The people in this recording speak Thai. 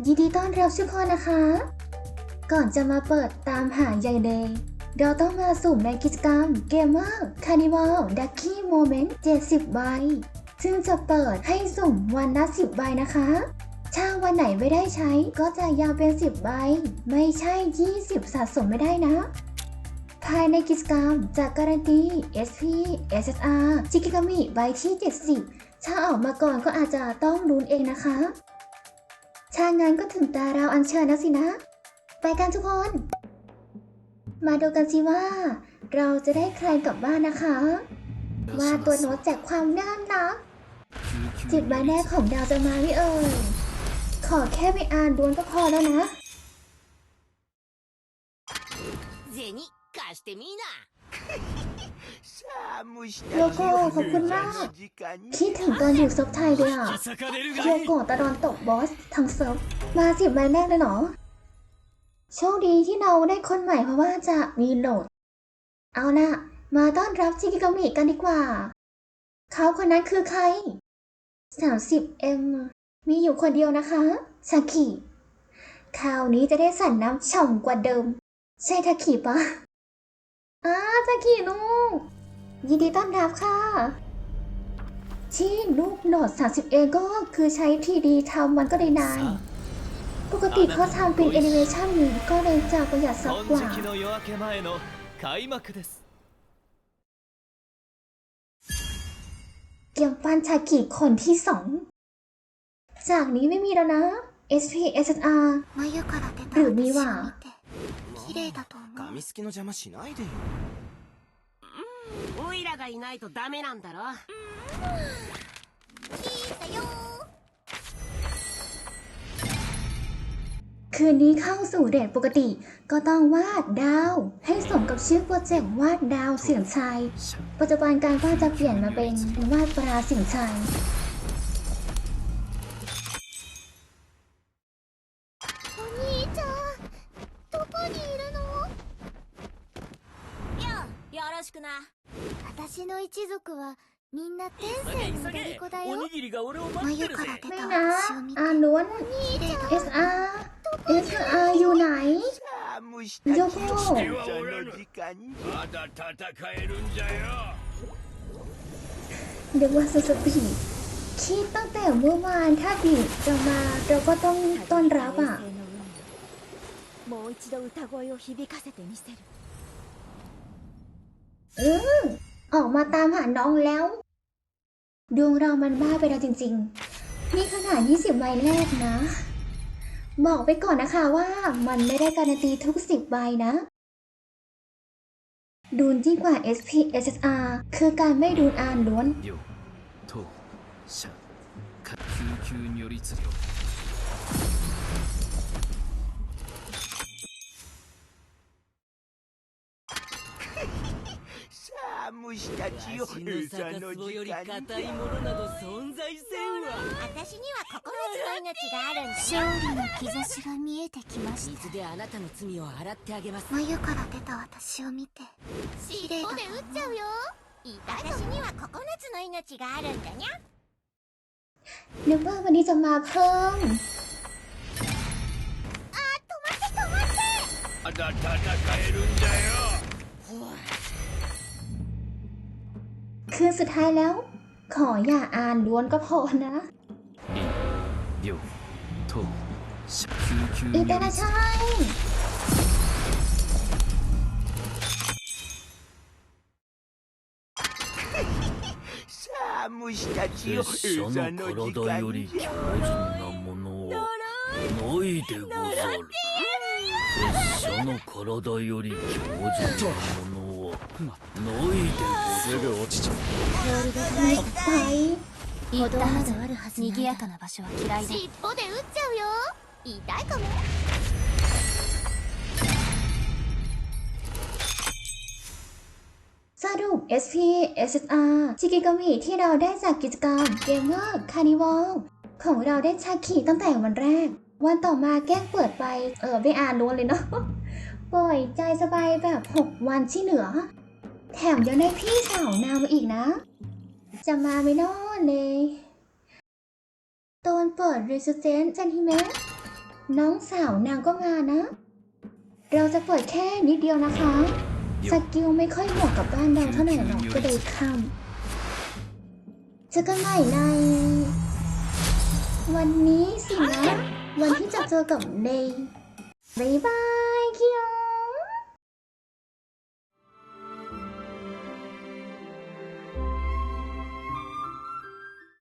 ยินดีต้อนรับทุกคนนะคะ ก่อนจะมาเปิดตามหาใยเดย์เราต้องมาสุ่มในกิจกรรมเกมเมอร์คานิวัลดักกี้โมเมนต์70 ใบ ซึ่งจะเปิดให้สุ่มวันละ 10 ใบนะคะ ถ้าวันไหนไม่ได้ใช้ก็จะยาวเป็น 10 ใบ ไม่ใช่ 20 สะสมไม่ได้นะ ภายในกิจกรรมจะการันตี SP SSR จิกิกามิใบที่ 70 ถ้าออกมาก่อนก็อาจจะต้องลุ้นเองนะคะ ชาง้นก็ถึงตาเราอันเชิญแล้วสินะ ไปกันทุกคน มาดูกันสิว่า เราจะได้ใครกลับบ้านนะคะ ว่าตัวโน้ตแจกความน่ารักจิตใบแรกของดาวจะมาไม่เอ่ยขอแค่ไม่อ่านดวงก็พอแล้วนะเจนี่กาสเตมีนา โยโก้ขอบคุณมาก คิดถึงตอนอยู่ซับไทยเลยอะโยโก้ตะโดนตกบอสทั้งซับมาสิบใบแรกเลยเนาะโชคดีที่เราได้คนใหม่เพราะว่าจะมีโหลด เอานะมาต้อนรับชิกิกามิกันดีกว่า เขาคนนั้นคือใคร 30M มีอยู่คนเดียวนะคะชาคิคราวนี้จะได้สั่นน้ำฉ่ำกว่าเดิม ใช่ทาคิปะาซากิลูก ยินดีต้อนรับค่ะ ที่ลูกโหลด 30 เองก็คือใช้ทีดีทำมันก็เลยนาน ปกติเขาทำเป็นแอนิเมชันก็เลยจะประหยัดซับกว่า 金色の夜明け前の開幕です เกียมปันชากิคนที่สอง จากนี้ไม่มีแล้วนะ SP SSR 眉から出たルミは私を見て綺麗だと思うガミスキの邪魔しないでよ オイラがいないとダメなんだろคืนนี้เข้าสู่เดทปกติ ก็ต้องวาดดาว ให้สมกับชื่อโปรเจกต์วาดดาวเสียงชัย ปัจจุบันการวาดจะเปลี่ยนมาเป็นวาดปลาเสียงชัย お兄ちゃんどこにいるのよよろしくな 私の一族はみんな天性の急げ踊り子だよおにぎりが俺を待って眉るぜから出た ไม่นะ 私を見て อ่านล้วน 綺麗だ SR SR อยู่ไหน 虫たちよお茶の時間にまだ戦えるんじゃよ เรียกว่าสสปีดคิดตั้งแต่เมื่อวานถ้าบีดจะมาเราก็ต้องต้อนรับอ่ะ もう一度歌声を響かせてみせる เอ ออกมาตามหาน้องแล้ว ดวงเรามันบ้าไปแล้วจริง ๆ นี่ขนาด 20ใบแรกนะ บอกไปก่อนนะคะว่ามันไม่ได้การันตีทุก 10 ใบนะดูนยิ่งกว่า SP SSR คือการไม่ดูนอ่านล้วน 虫たちよわしの餌の逆壺より時間硬いものなど存在せんわ私には9つの命があるんだ勝利の兆しが見えてきました水であなたの罪を洗ってあげます眉から出た私を見て綺麗だと思うちゃうよ私には9つの命があるんだにゃ นึกว่าวันนี้จะมาเพิ่ม まだ戦えるんじゃよ คือสุดท้ายแล้ว ขออย่าอ่านล้วนก็พอนะ りよとしゃ救急 อิ 如 นเตอร์เน 律 ชั่น さあ虫たちよ拙者餌のの時体より間に強靭なものをないでござる拙者の体より強靭なもの をないでござる落ちちゃういっぱい歩道などあるはず賑やかな場所は嫌いだ尻尾で打っちゃうよ痛いかも สรุป SP SSR จิกิกามิที่เราได้จากกิจกรรมเกมเมอร์คานิวัลของเราได้ชาขีตั้งแต่วันแรก วันต่อมาแกล้งเปิดไป เออไม่อ่านล้วนเลยเนาะ ปล่อยใจสบายแบบ 6 วันที่เหลือ แถมยังได้พี่สาวนามมาอีกนะ จะมาไม่นอนเลยตอนเปิด Resistance Sentiment น้องสาวนางก็มานะ เราจะเปิดแค่นิดเดียวนะคะ สกิลไม่ค่อยเหมาะกับบ้านเราเท่าไหร่หรอกก็เลยข้ามเจอกันใหม่ใน วันนี้สินะ วันที่จะเจอกับเนยบ๊ายบาย